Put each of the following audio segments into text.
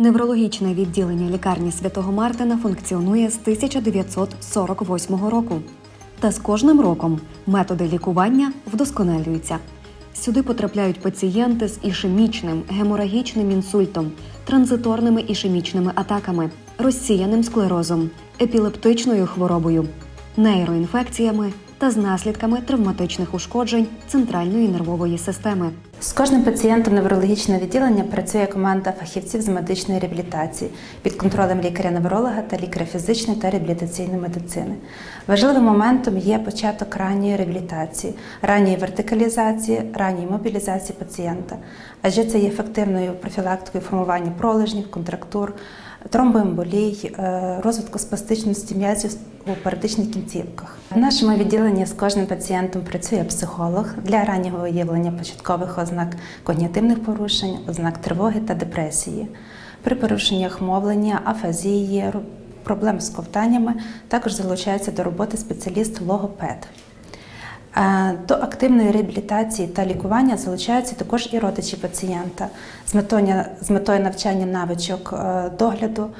Неврологічне відділення лікарні Святого Мартина функціонує з 1948 року. Та з кожним роком методи лікування вдосконалюються. Сюди потрапляють пацієнти з ішемічним, геморагічним інсультом, транзиторними ішемічними атаками, розсіяним склерозом, епілептичною хворобою, нейроінфекціями та з наслідками травматичних ушкоджень центральної нервової системи. З кожним пацієнтом неврологічного відділення працює команда фахівців з медичної реабілітації під контролем лікаря-невролога та лікаря фізичної та реабілітаційної медицини. Важливим моментом є початок ранньої реабілітації, ранньої вертикалізації, ранньої мобілізації пацієнта, адже це є ефективною профілактикою формування пролежнів, контрактур, тромбоемболій, е, розвитку спастичності м'язів у передичних кінцівках. В нашому відділенні з кожним пацієнтом працює психолог для раннього виявлення початкових ознак когнітивних порушень, ознак тривоги та депресії. При порушеннях мовлення, афазії, проблем з ковтаннями також залучається до роботи спеціаліст-логопед. До активної реабілітації та лікування залучаються також і родичі пацієнта з метою, навчання навичок е, догляду,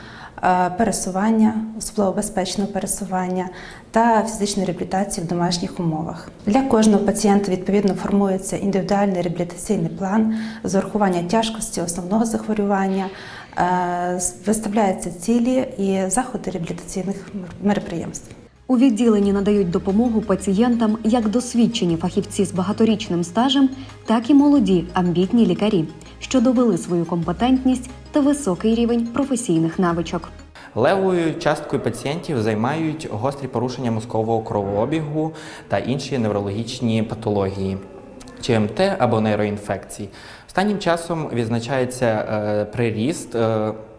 е, пересування, особливо безпечного пересування та фізичної реабілітації в домашніх умовах. Для кожного пацієнта відповідно формується індивідуальний реабілітаційний план з урахуванням тяжкості основного захворювання, е, виставляються цілі і заходи реабілітаційних мероприємств. У відділенні надають допомогу пацієнтам як досвідчені фахівці з багаторічним стажем, так і молоді амбітні лікарі, що довели свою компетентність та високий рівень професійних навичок. Левою часткою пацієнтів займають гострі порушення мозкового кровообігу та інші неврологічні патології, ЧМТ або нейроінфекції. Останнім часом відзначається е, приріст.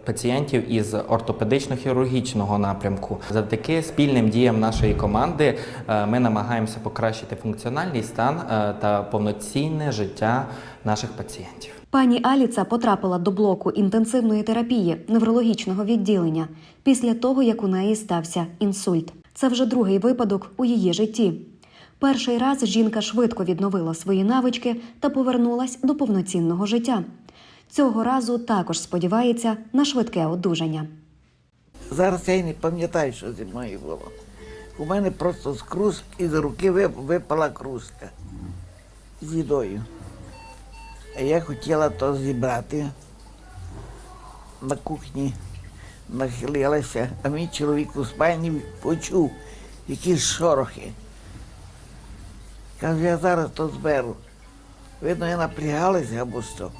Пацієнтів із ортопедично-хірургічного напрямку завдяки спільним діям нашої команди е, ми намагаємося покращити функціональний стан е, та повноцінне життя наших пацієнтів. Пані Аліца потрапила до блоку інтенсивної терапії неврологічного відділення після того, як у неї стався інсульт. Це вже другий випадок у її житті. Перший раз жінка швидко відновила свої навички та повернулась до повноцінного життя. Цього разу також сподівається на швидке одужання. Зараз я й не пам'ятаю, що зі мною було. У мене просто з крус із руки випала кружка з їдою. А я хотіла то зібрати на кухні, нахилилася, а мій чоловік у спальні почув якісь шорохи. Каже, я зараз то зберу. Видно, я напрягалася або що.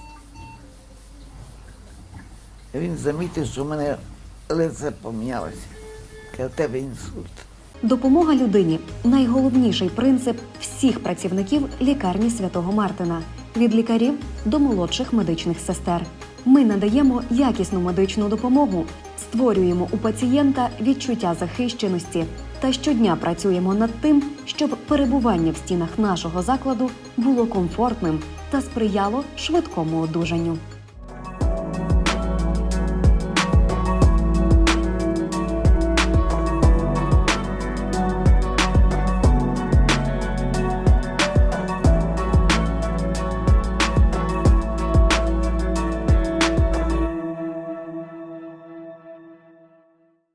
Він замітив, що в мене лице помінялося. В тебе інсульт. Допомога людині найголовніший принцип всіх працівників лікарні святого Мартина від лікарів до молодших медичних сестер. Ми надаємо якісну медичну допомогу, створюємо у пацієнта відчуття захищеності та щодня працюємо над тим, щоб перебування в стінах нашого закладу було комфортним та сприяло швидкому одужанню.